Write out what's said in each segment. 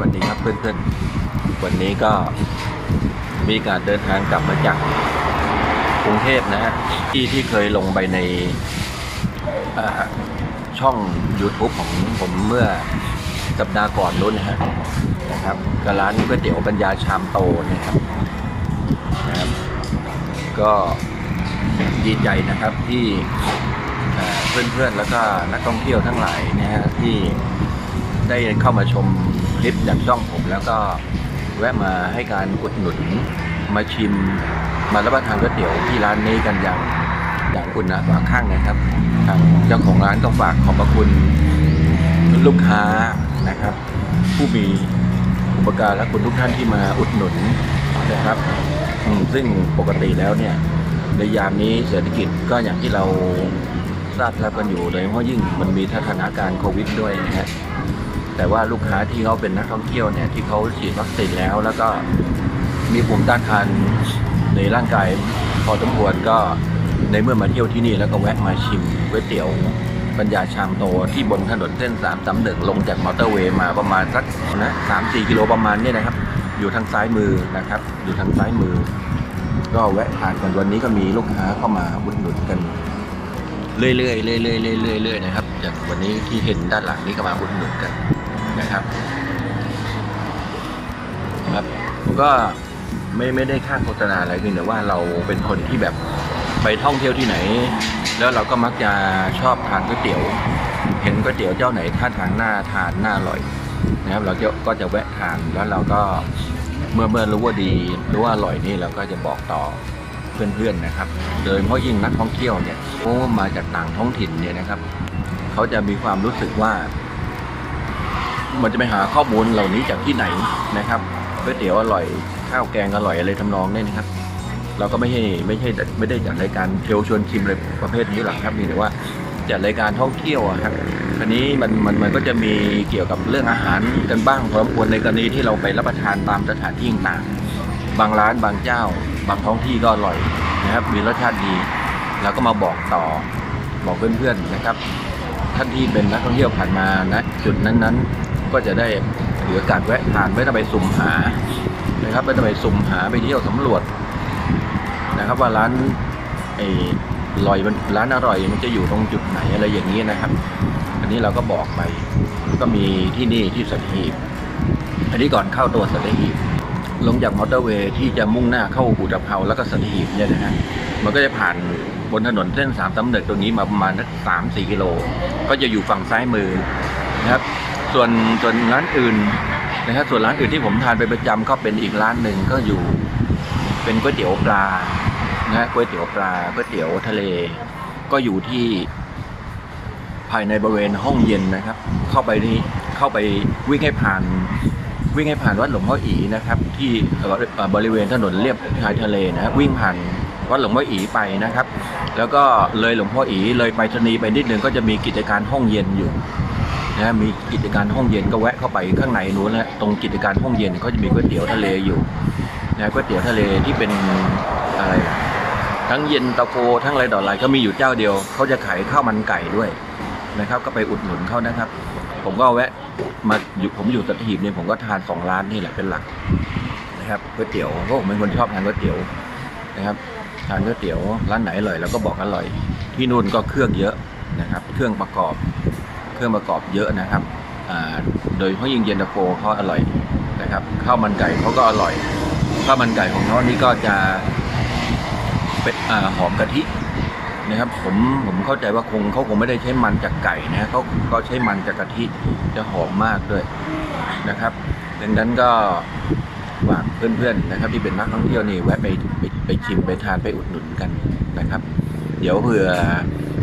วัสดีครับเพื่อนๆ วันนี้ก็มีการเดินทางกลับมาจากกรุงเทพนะฮะที่ที่เคยลงไปในช่อง YouTube ของผมเมื่อสัปดาห์ก่อนนู้นนะฮะนะครับกร้านก๋วยเตี๋ยวปัญญาชามโตนะครับนะครับ ก็ดีใจนะครับที่เพื่อนๆแล้วก็นักท่องเที่ยวทั้งหลายนะฮะที่ได้เข้ามาชม คลิปจากช่องผมแล้วก็แวะมาให้การอุดหนุน มาชิม มารับประทานก๋วยเตี๋ยวที่ร้านนี้กันอย่างอย่างคุณนะฝาข้างนะครับ ทางเจ้าของร้านก็ฝากขอบพระคุณลูกค้านะครับ ผู้มีอุปการและคุณทุกท่านที่มาอุดหนุนนะครับ ซึ่งปกติแล้วเนี่ยในยามนี้เศรษฐกิจก็อย่างที่เราทราบรับกันอยู่โดยเฉพาะยิ่งมันมีสถานการณ์โควิดด้วยนะฮะ แต่ว่าลูกค้าที่เขาเป็นนักท่องเที่ยวเนี่ยที่เขาฉีดวัคซีนแล้วแล้วก็มีภูมิต้านทานในร่างกายพอสมควรก็ในเมื่อมาเที่ยวที่นี่แล้วก็แวะมาชิมก๋วยเตี๋ยวปัญญาชามโตที่บนถนนเส้นสามสามหนึ่งลงจากมอเตอร์เวย์มาประมาณสักนะสามสี่กิโลประมาณเนี่ยนะครับ อยู่ทางซ้ายมือนะครับ อยู่ทางซ้ายมือ ก็แวะทานกันวันนี้ก็มีลูกค้าเข้ามาอุดหนุนกัน เรื่อยๆเรื่อยๆเรื่อยๆเรื่อยๆนะครับอย่างวันนี้ที่เห็นด้านหลังนี้ก็มาอุดหนุนกัน นะครับครับผมก็ไม่ไม่ได้ค่าโฆษณาอะไรเพียงแต่ว่าเราเป็นคนที่แบบไปท่องเที่ยวที่ไหน แล้วเราก็มักจะชอบทานก๋วยเตี๋ยว เห็นก๋วยเตี๋ยวเจ้าไหนท่าทางน่าทานน่าอร่อยนะครับ เราก็จะแวะทานแล้วเราก็เมื่อเมื่อรู้ว่าดีรู้ว่าอร่อยนี่เราก็จะบอกต่อเพื่อนๆนะครับ โดยเฉพาะยิ่งนักท่องเที่ยวเนี่ยเขามาจากต่างท้องถิ่นเนี่ยนะครับ เขาจะมีความรู้สึกว่า มันจะไปหาข้อมูลเหล่านี้จากที่ไหนนะครับก๋วยเตี๋ยวอร่อยข้าวแกงอร่อยอะไรทำนองนี้นะครับ เราก็ไม่ใช่ไม่ใช่ไม่ได้จัดรายการเทลชวนชิมอะไรประเภทนี้หรอกครับมีแต่ว่าจัดรายการท่องเที่ยวอะครับอันนี้มันมันมันก็จะมีเกี่ยวกับเรื่องอาหารกันบ้างพอสมควรในกรณีที่เราไปรับประทานตามสถานที่ต่างๆบางร้านบางเจ้า บางท้องที่ก็อร่อยนะครับ มีรสชาติดีเราก็มาบอกต่อบอกเพื่อนๆนะครับ ท่านที่เป็นนักท่องเที่ยวผ่านมานะจุดนั้นๆ ก็จะได้ถือโอกาสแวะทานไม่ต้องไปสุ่มหานะครับไม่ต้องไปสุ่มหาไปเที่ยวสำรวจนะครับ ว่าร้านไอ้อร่อยมันร้านอร่อยมันจะอยู่ตรงจุดไหนอะไรอย่างนี้นะครับ อันนี้เราก็บอกไปก็มีที่นี่ที่สัตหีบอันนี้ก่อนเข้าตัวสัตหีบลงจากมอเตอร์เวย์ที่จะมุ่งหน้าเข้าอุตภเปาแล้วก็สัตหีบเนี่ยนะฮะมันก็จะผ่านบนถนนเส้นสามสำเนึกตรงนี้มาประมาณสักสามสี่กิโล ก็จะอยู่ฝั่งซ้ายมือนะครับ ส่วนส่วนร้านอื่นนะครับส่วนร้านอื่นที่ผมทานไปประจำก็เป็นอีกร้านหนึ่งก็อยู่ เป็นก๋วยเตี๋ยวปลานะฮะก๋วยเตี๋ยวปลาก๋วยเตี๋ยวทะเล ก็อยู่ที่ภายในบริเวณห้องเย็นนะครับ เข้าไปนี่เข้าไปวิ่งให้ผ่านวิ่งให้ผ่านวัดหลวงพ่ออีนะครับ ที่บริเวณถนนเลียบชายทะเลนะวิ่งผ่านวัดหลวงพ่ออีไปนะครับ แล้วก็เลยหลวงพ่ออีเลยไปชนีไปนิดนึงก็จะมีกิจการห้องเย็นอยู่ นะมีกิจการห้องเย็นก็แวะเข้าไปข้างในนู้นแหละตรงกิจการห้องเย็นเขาจะมีก๋วยเตี๋ยวทะเลอยู่นะก๋วยเตี๋ยวทะเลที่เป็นอะไรทั้งเย็นตาโฟทั้งอะไรต่ออะไรเขามีอยู่เจ้าเดียวเขาจะขายข้าวมันไก่ด้วยนะครับ ก็ไปอุดหนุนเขานะครับ ผมก็แวะมาอยู่ผมอยู่สัตหีบเนี่ยผมก็ทานสองร้านนี่แหละเป็นหลักนะครับก๋วยเตี๋ยวเพราะผมเป็นคนชอบทานก๋วยเตี๋ยวนะครับทานก๋วยเตี๋ยวร้านไหนอร่อยเราก็บอกอร่อย ที่นู่นก็เครื่องเยอะนะครับ เครื่องประกอบ เครื่องประกอบเยอะนะครับโดยเฉพาะยิ่งเย็นตาโฟเขาอร่อยนะครับข้าวมันไก่เขาก็อร่อยข้าวมันไก่ของเขานี่ก็จะเป็นอหอมกะทินะครับผมผมเข้าใจว่าคงเขาคงไม่ได้ใช้มันจากไก่นะเขาก็ใช้มันจากกะทิจะหอมมากด้วยนะครับดังนั้นก็ฝากเพื่อนๆนะครับ ที่เป็นนักท่องเที่ยวนี่แวะไปไปไปชิมไปทานไปอุดหนุนกันนะครับ เดี๋ยวเผื่อ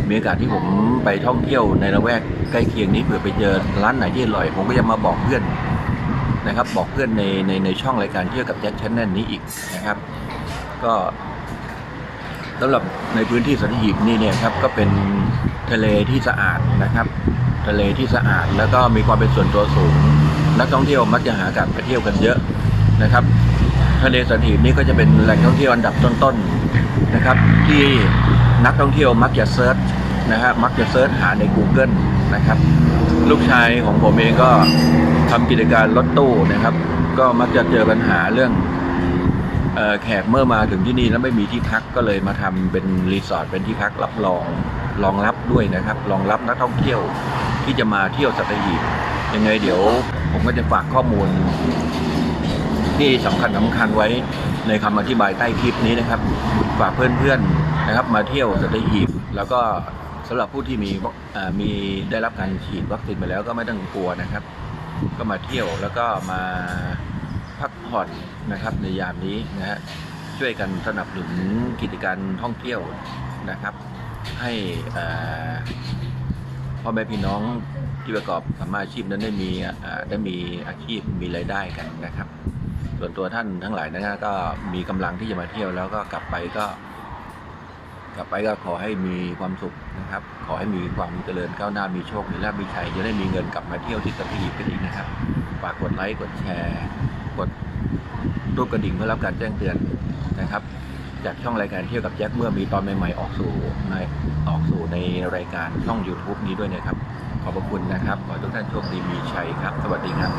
มีโอกาสที่ผมไปท่องเที่ยวในละแวกใกล้เคียงนี้เผื่อไปเจอร้านไหนที่อร่อย ผมก็จะมาบอกเพื่อนนะครับ บอกเพื่อนในในในช่องรายการเที่ยวกับแจ็คชแนลนี้อีกนะครับ ก็สำหรับในพื้นที่สัตหีบนี่เนี่ยครับก็เป็นทะเลที่สะอาดนะครับ ทะเลที่สะอาดแล้วก็มีความเป็นส่วนตัวสูง นักท่องเที่ยวมักจะหากาสไปเที่ยวกันเยอะนะครับ ทะเลสัตหีบนี่ก็จะเป็นแหล่งท่องเที่ยวอันดับต้นๆนะครับ ที่ นักท่องเที่ยวมักจะเซิร์ชนะฮะมักจะเซิร์ชหาใน Google นะครับ ลูกชายของผมเองก็ทำกิจการรถตู้นะครับ ก็มักจะเจอปัญหาเรื่องออแขกเมื่อมาถึงที่นี่แล้วไม่มีที่พักก็เลยมาทำเป็นรีสอร์ทเป็นที่พักรับรองรองรับด้วยนะครับรองรับนักท่องเที่ยวที่จะมาเที่ยวสัตหีบยังไงเดี๋ยวผมก็จะฝากข้อมูล ที่สำคัญสำคัญไว้ในคำอธิบายใต้คลิปนี้นะครับฝากเพื่อนๆ นะครับ มาเที่ยวสัตหีบแล้วก็สำหรับผู้ที่มีมีได้รับการฉีดวัคซีนไปแล้วก็ไม่ต้องกลัวนะครับ ก็มาเที่ยวแล้วก็มาพักผ่อนนะครับในยามนี้นะฮะช่วยกันสนับสนุนกิจการท่องเที่ยวนะครับ ให้พ่อแม่พี่น้องที่ประกอบสมมาอาชีพนั้นได้มีได้มีอาชีพมีรายได้กันนะครับ ส่วนตัวท่านทั้งหลายนะฮะก็มีกำลังที่จะมาเที่ยวแล้วก็กลับไปก็ กลับไปก็ขอให้มีความสุขนะครับ ขอให้มีความเจริญก้าวหน้ามีโชค มีลาภมีชัยจะได้มีเงินกลับมาเที่ยวที่สัตหีบกันอีกนะครับฝากกดไลค์กดแชร์ กดรูปกระดิ่งเพื่อรับการแจ้งเตือนนะครับ จากช่องรายการเที่ยวกับแจ็คเมื่อมีตอนใหม่ๆออกสู่ในออกสู่ในรายการช่อง YouTube นี้ด้วยนะครับ ขอบพระคุณนะครับ ขอให้ทุกท่านโชคดีมีชัยครับ สวัสดีครับ